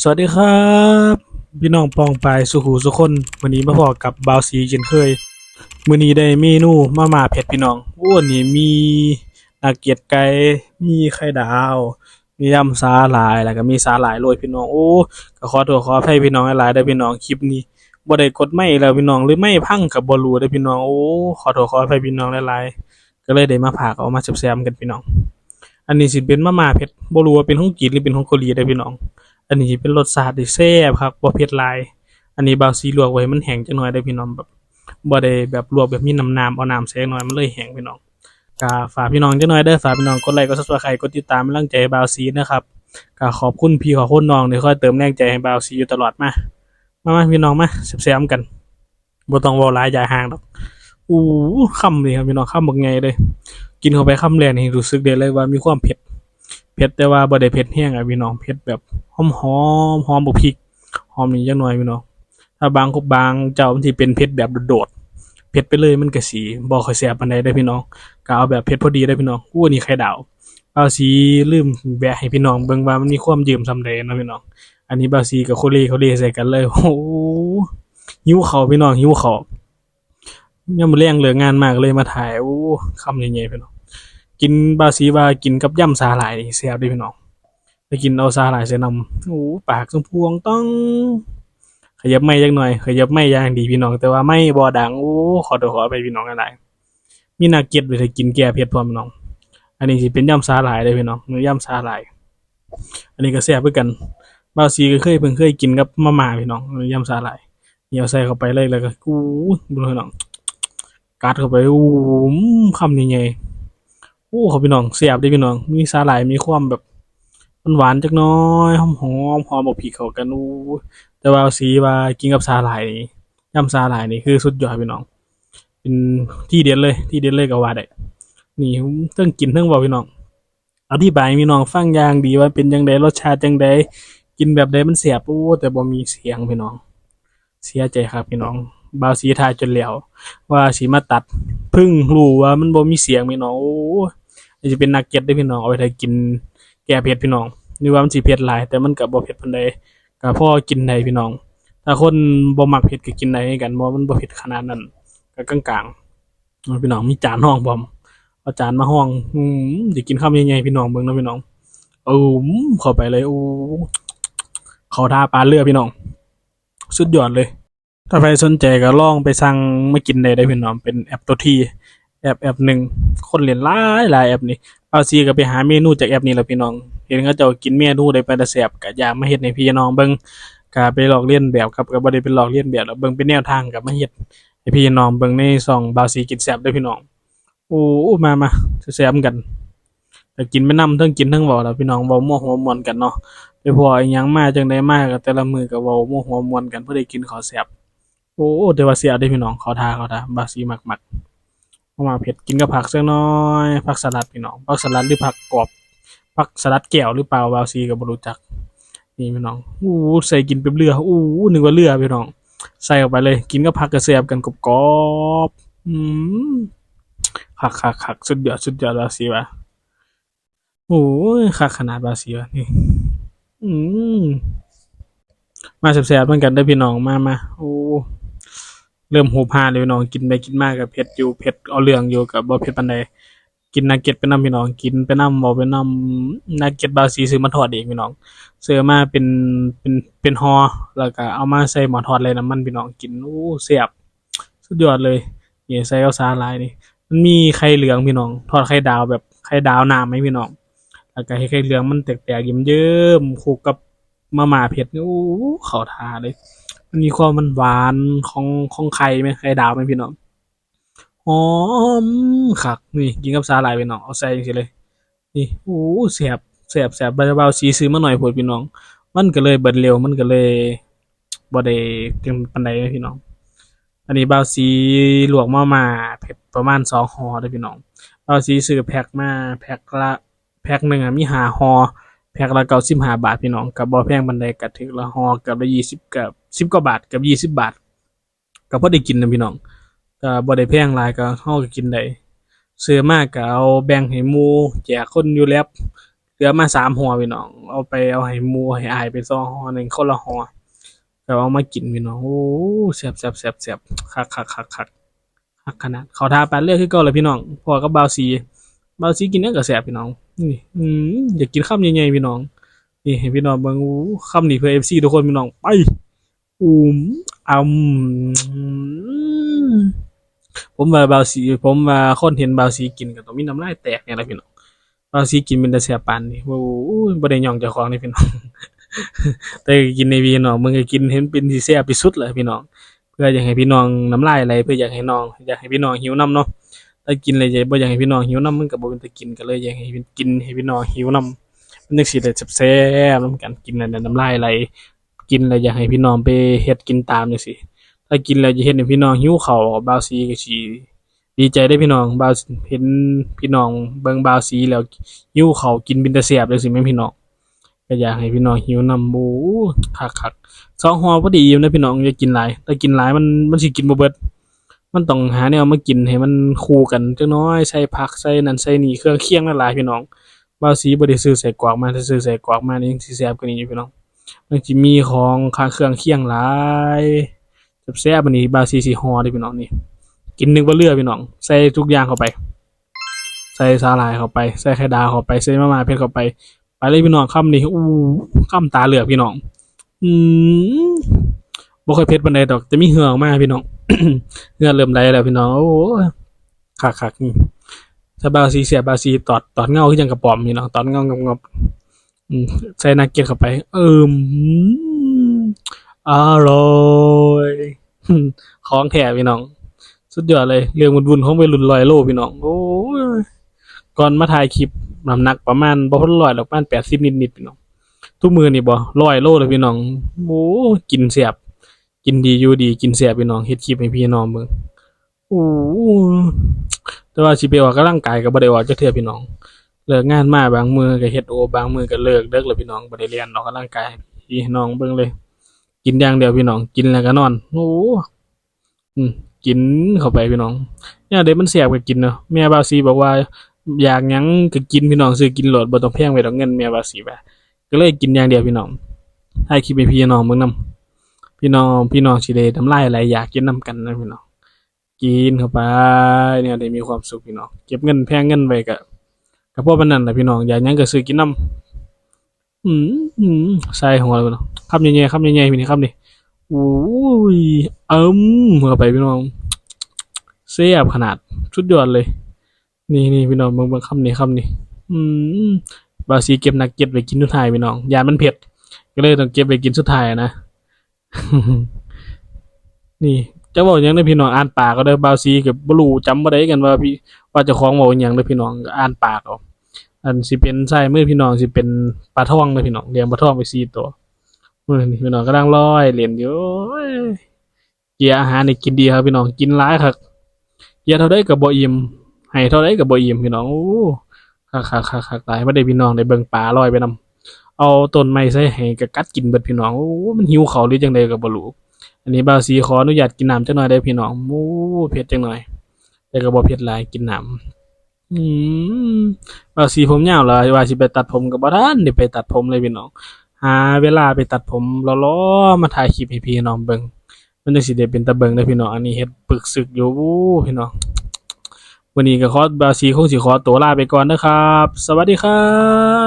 สวัสดีครับ พี่น้องปองปายสุขูสุคนวันนี้มาพอกับบาวสีเช่นเคยมื้อนี้ได้เมนูมาม่าเผ็ดพี่น้องโอ้วันนี้มีนาเกียรติไก่มีไข่ดาว มียำสาหร่ายแล้วก็มีสาหร่ายโรยพี่น้องโอ้ก็ขอโทษขออภัยพี่น้องหลายๆเด้พี่น้องคลิปนี้บ่ได้กดไม่แล้วพี่น้องหรือไม่พังก็บ่รู้เด้พี่น้องโอ้ขอโทษขออภัยพี่น้องหลายๆก็เลยได้มาพากเอามาแซมกันพี่น้อง อันนี้สิเป็นมาม่าเผ็ดบ่รู้ว่าเป็นของจีนหรือเป็นของเกาหลีเด้พี่น้อง อันนี้เป็นรสชาติที่แซ่บครับบ่เผ็ดหลาย อันนี้บาซีลวกไว้มันแห้งจังหน่อยได้พี่น้องแบบบ่ได้แบบลวกแบบมีน้ำน้ำเอาน้ำใส่หน่อยมันเลยแห้งพี่น้องก็ฝากพี่น้องจังหน่อยเด้อฝากพี่น้องกดไลค์กด Subscribe กดติดตามเป็นกำลังใจบาวซีนะครับก็ขอบคุณพี่ขอบคุณน้องที่คอยเติมแรงใจให้บาวซีอยู่ตลอดมามามาพี่น้องมาแซ่บๆกันบ่ต้องว้าหลายย่าห่างดอกอู้คำนี่ครับพี่น้องคำบักไงเลย กินเข้าไปคำแรกนี่รู้สึกได้เลยว่ามีความเผ็ด เผ็ดแต่ว่าบ่ได้เผ็ดแห้งอะพี่น้องเผ็ดแบบหอมหอมหอมบุพริกหอมนี่จังหน่อยพี่น้องถ้าบางคบางเจ้ามันสิเป็นเผ็ดแบบโดดๆเผ็ดไปเลยมันก็สีบ่ค่อยแซ่บปานใดเด้พี่น้องก็เอาแบบเผ็ดพอดีเด้พี่น้องอู้นี่ไข่ดาวเอาสีลืมแบะให้พี่น้องเบิ่งว่ามันมีความยืมซำใดนะพี่น้อง อันนี้บาวซีกับโคเล่โคเล่ใส่กันเลย โอ้หิวข้าวพี่น้องหิวข้าวยามมื้อแลงเหลิกงานมากเลยมาถ่ายโอ้คำใหญ่ๆพี่น้อง กินบาสีว่ากินกับย่ำสาหร่ายนี่แซ่บดีพี่น้องไปกินเอาสาหร่ายใส่นำโอ้ปากสมพวงต้อง ขยับไม่จักหน่อย ขยับไม่ยางดีพี่น้อง แต่ว่าไม่บ่ดังโอ้ขอโทษขอไปพี่น้องอะไรมีนาเก็ตไปให้กินแก้เผ็ดพร้อมน้อง อันนี้สิเป็นย่ำสาหร่ายเลยพี่น้องเนื้อย่ำสาหร่าย อันนี้ก็แซ่บเหมือกันบาซีก็เคยเพิ่งเคยกินกับมาม่าพี่น้องเนื้อย่ำสาหร่ายเหนียวใส่เข้าไปเลยแล้วก็กูดูพี่น้องกัดเข้าไปอู้คำนี้ไง อ้เขาพี่น้องเสียบด้พี่น้อง มีสาหร่ายมีความแบบหวานจักน้อยหอมหอมหอมบอกผีเขากันอู้แต่ว่าสีว่ากินกับสาหร่ายนี่ยำสาหร่ายนี่คือสุดยอดพี่น้อง เป็นที่เด็ดเลย ที่เด็ดเลยก็ว่าได้นี่เรื่องกินเรื่องบอกพี่น้องอธิบายให้พี่น้องฟังอย่างดีว่าเป็นจังไดรสชาติจังไดกินแบบใดมันเสียบโอ้แต่บ่มีเสียงพี่น้อง เสียใจครับพี่น้องบาวสีทายจนแล้ว ว่าสีมาตัดพึ่งรู้ว่ามันบ่มีเสียงพี่น้องโอ้ นี่จะเป็นนักเก็ตได้พี่น้องเอาไปทากินแก้เผ็ดพี่น้องนี่ว่ามันสิเผ็ดหลาย แต่มันก็บ่เผ็ดปานใดก็พอกินได้พี่น้อง ถ้าคนบ่มักเผ็ดก็กินได้กันบ่มันบ่เผ็ดขนาดนั้นก็กลางๆพี่น้องมีจานห้องพร้อมเอาจานมาห้อง อืมสิกินคำใหญ่ๆพี่น้องเบิ่งนะพี่น้องโอ้เข้าไปเลยโอ้เข้าท่าปลาเรือพี่น้อง สุดยอดเลย ถ้าใครสนใจก็ลองไปสั่งมากินได้ได้พี่น้องเป็นแอปตัวที่ แอปแอปหนึ่งคนเล่นหลายหลายแอปนี่เอาซีก็ไปหาเมนูจากแอปนี้แหละพี่น้อง เห็นเขาเจ้ากินเมนูได้ไปแต่แซ่บก็อยากมาเฮ็ดให้พี่น้องเบิ่งก็ไปลอกเลียนแบบครับก็บ่ได้เป็นลอกเลียนแบบแล้วเบิ่งเป็นแนวทางก็มาเฮ็ดให้พี่น้องเบิ่งในช่องบาวซีกินแซ่บเด้พี่น้องโอ้มามาแซ่บกันแต่กินไปนํทั้งกินทั้งเว้าแล้วพี่น้องเว้ามั่วหัวมวนกันเนาะไปพออีหยังมาจังได๋มาก็แต่ละมื้อก็เว้ามั่วหัวมวนกันเพื่อได้กินข้าวแซ่บโอ้แต่ว่าเสียเด้พี่น้องขอทาขอทาบาวซีมักๆ เอามาเผ็ดกินกับผักสักหน้อยผักสลัดพี่น้องผักสลัดหรือผักกรอบผักสลัดแก้วหรือเปล่าบาวซีก็บ่รู้จัก นี่พี่น้องอู้ใส่กินเป็นเรืออู้นึกว่าเรือพี่น้องใส่ออกไปเลย กินกับผักกระเสียบกันกรอบๆอืมคักคักคักสุดยอดสุดยอดบาวซีว่ะโอ้ยคักขนาดบาซีว่ะนี่ อืม มาแซ่บๆเหมือนกันเด้พี่น้องมามา โอ้ เริ่มโหพาเลยพี่น้องกินไปกินมากกับเผ็ดอยู่เผ็ดเอาเรื่องอยู่กับบ่เผ็ดปานใดกินนักเก็ตไปนํพี่น้องกินไปนํบ่ไปนํนักเก็ตบาวสีซื้อมาทอดเองพี่น้องซื้อมาเป็นเป็นเป็นหอแล้วก็เอามาใส่หม้อทอดเลยน้ำมันพี่น้องกินโอ้แซ่บสุดยอดเลยเนี่ยใส่เอาสาหร่ายนี่มันมีไข่เหลืองพี่น้อง ทอดไข่ดาวแบบไข่ดาวน้ำไหมพี่น้องแล้วก็ให้ไข่เหลืองมันแตกๆเยิ้มๆคลุกกับมาม่าเผ็ดนี่โอ้เข้าทาเลย มันมีความมันหวานของของไข่ไหมไข่ดาวไหมพี่น้องหอมคักนี่กินกับสาหร่ายพี่น้องเอาใส่จังซี่เลย นี่โอ้แซ่บแซ่บแซ่บเบาๆสีซื้อมาหน่อยโพดพี่น้อง มันก็เลยเบิดเร็วมันก็เลยบ่ได้เต็มปานใดพี่น้อง อันนี้เบาสีหลวกมามาเผ็ดประมาณ2ห่อเด้พี่น้องเบาสีซื้อแพ็คมาแพ็คละแพ็คหนึงอะมีหาห่อ แพ็คละเก้าสิบห้าบาทพี่น้องกับบ่แพงบันไดกับถึงละห่อกับละยี่สิบกับสิบกว่าบาทกับยี่สิบบาทก็พอได้กินนะพี่น้องก็บ่ได้แพงหลายก็เฮาก็กินได้ซื้อมากก็เอาแบ่งให้หมูแจกคนอยู่แล้วเหลือมาสามห่อพี่น้อง เอาไปเอาให้หมูให้อายไปสองห่อหนึ่งคนละห่อแล้วเอามากินพี่น้องโอ้แซ่บแซ่บแซ่บแซ่บคักคักคักคักคักขนาดเขาทาปานเลือกคือเก่าเลยพี่น้องพอกับบาวซีบาวซีกินเนื้อกับแซ่บพี่น้อง นี่อืมอยากกินข้าวใหญ่ๆพี่น้อง นี่ให้พี่น้องบิ่งอู้คำนี้เพื่อเอฟซีทุกคนพี่น้องไปอูมอืมผมว่าบาวสีผมว่าคนเห็นบาวสีกินก็ต้องมีน้ำลายแตกเนี่ยแหละพี่น้องบาวสีกินเป็นแต่แซ่บปานนี่โอ้โหบ่ได้ย่องเจ้าของนี่พี่น้องแต่กินในพี่น้องมึงก็กินเห็นเป็นที่แซ่บที่สุดเลยพี่น้อง เพื่ออยากให้พี่น้องน้ำลายไหลเพื่ออยากให้น้อง อยากให้พี่น้องหิวน้ำเนาะ ถ้ากินเลยจะบ่อยากให้พี่น้องหิวน้ำมันก็บ่เป็นตะกินก็เลยอยากให้กินให้พี่น้องหิวน้ำมันนึกสิได้แซ่บๆนำกันกินแล้วน้ำลายไหลกินแล้วอยากให้พี่น้องไปเฮ็ดกินตามจังซี่ถ้ากินแล้วจะเฮ็ดให้พี่น้องหิวข้าวบ่าวสีก็สิดีใจได้พี่น้องบ่าวเห็นพี่น้องเบิ่งบ่าวสีแล้วหิวข้าวกินเป็นตาแซ่บจังซี่แม่พี่น้องก็อยากให้พี่น้องหิวน้ำหมูคักๆสองห่อพอดีอยู่นะพี่น้องอย่ากินหลายถ้ากินหลายมันมันสิกินบ่เบิด มันต้องหาแนวมากินให้มันคู่กันจักหน้อยใส่ผักใส่นั่นใส่นี่เครื่องเคียงหลายๆพี่น้องบาวสีบ่ได้ซื้อใส่กรอกมาถ้าซื้อใส่กรอกมานี่ยังสิแซ่บกว่านี้อยู่พี่น้องมันสิมีของข้างเครื่องเคียงหลายแซ่บอันนี้บาวสีสิห่อด้พี่น้องนี่กินนึกว่าเลือพี่น้อง ใส่ทุกอย่างเข้าไป ใส่สาหร่ายเข้าไป ใส่ไข่ดาวเข้าไปใส่มะม่าเผ็ดเข้าไปไปเลยพี่น้องคำนี้อู้คำตาเหลือกพี่น้อง อืมบ่ค่อยเผ็ดปานใดดอกจะมีเหงื่อออกมาพี่น้อง เงื่อนเริ่มไหลแล้วพี่น้อง โอ้ยคักๆนี่ถ้าบาซีเสียบาซีตอดตอดเงาขึ้นยังกระป๋อมนี่เนาะตอดเงางงบๆใส่นักเก็ตเข้าไป เอิมอร่อยของแท้พี่น้อง สุดยอดเลย เรื่องวุ่นๆของไปรุ่นลอยโลพี่น้อง โอ้ก่อนมาถ่ายคลิปน้ำหนักประมาณบ่พ้นร้อยหรอกประมาณแปดสิบนิดๆพี่น้องทุกมือนี่บ่ร้อยโลเลยพี่น้องโอ้กินเสียบ กินดีอยู่ดีกินเสียบพี่น้องเฮ็ดคลิปให้พี่น้องเบิ่งโอ้แต่ว่าสิไปออกกำลังกายก็บ่ได้ออกจักเทื่อพี่น้อง เลิกงานมาบางมือก็เฮ็ดโอบางมือก็เลิกเลิกแล้วพี่น้องบ่ได้เรียนออกกำลังกายพี่น้องเบิ่งเลย กินอย่างเดียวพี่น้อง กินแล้วก็นอนโอ้อืมกินเข้าไปพี่น้องเนี่ยเดี๋ยวมันแซ่บก็กินเนาะแม่บาซีบอกว่า อยากหยังก็กินพี่น้องซื้อกินโหลดบ่ต้องแพงไว้ดอกเงินแม่บาซีว่าก็เลยกินอย่างเดียวพี่น้องให้คลิปให้พี่น้องเบิ่งนํ พี่น้องพี่น้องสิได้น้ำลายไหลอยากกินนํกันนะพี่น้องกินเข้าไปเนี่ยได้มีความสุขพี่น้องเก็บเงินแพงเงินไว้ก็ก็เพราะมันนั่นแหละพี่น้องอย่ากหยังก็ซื้อกินน้ำอืมอืมใส่หัวเลยพี่น้องคำใหญ่ๆคำใหญ่ๆพี่นี่คำนี่โอ้ยเอิมเข้าไปพี่น้องเสียบขนาดสุดยอดเลย นี่นี่พี่น้องเบิ่งเบิ่งคำนี้คำนี้อืมบาซีเก็บนักเก็ตไว้กินสุดท้ายพี่น้องยานมันเผ็ด ก็เลยต้องเก็บไว้กินสุดท้ายนะ นี่จะบอกยังเด้พี่น้องอ่านปากก็เด้บาวซีกับบลูจำบ่ได้กันว่าพี่ว่าเจ้าของบอกยังเด้พี่น้องก็อ่านปากเอาอันสิเป็นไส้มือพี่น้องสิเป็นปลาท่องเด้อพี่น้องเลี้ยงปลาท่องไป4ตัวมือนี้พี่น้องกำลังลอยเล่นอยู่โอ้ยเกียร์อาหารนี่กินดีครับพี่น้องกินหลายครับเกียร์เท่าใดก็บ่อิ่มให้เท่าใดก็บ่อิ่มพี่น้องโอ้คักๆๆๆหลายบ่ได้พี่น้องได้เบิ่งปลาลอยไปนํ เอาต้นไม้ใส่ให้ก็กัดกินเบิดพี่น้องโอ้มันหิวเขาหรือจังไดก็บ่รู้อันนี้บาวสีขออนุญาตกินน้ำจักหน่อยได้พี่น้องโอ้เผ็ดจังหน่อย แต่ก็บ่เผ็ดหลายกินน้ำอืมบาวสีผมยาวเหรอว่าสิไปตัดผมก็บ่ทันได้ไปตัดผมเลยพี่น้อง หาเวลาไปตัดผมรอๆมาถ่ายคลิปให้พี่น้องเบิ่งมันจังสิได้เป็นตาเบิ่งเด้พี่น้องอันนี้เฮ็ดปึกสึกอยู่พี่น้องวันนี้ก็ขอบาวสีคงสิขอตัวลาไปก่อนนะครับ สวัสดีครับ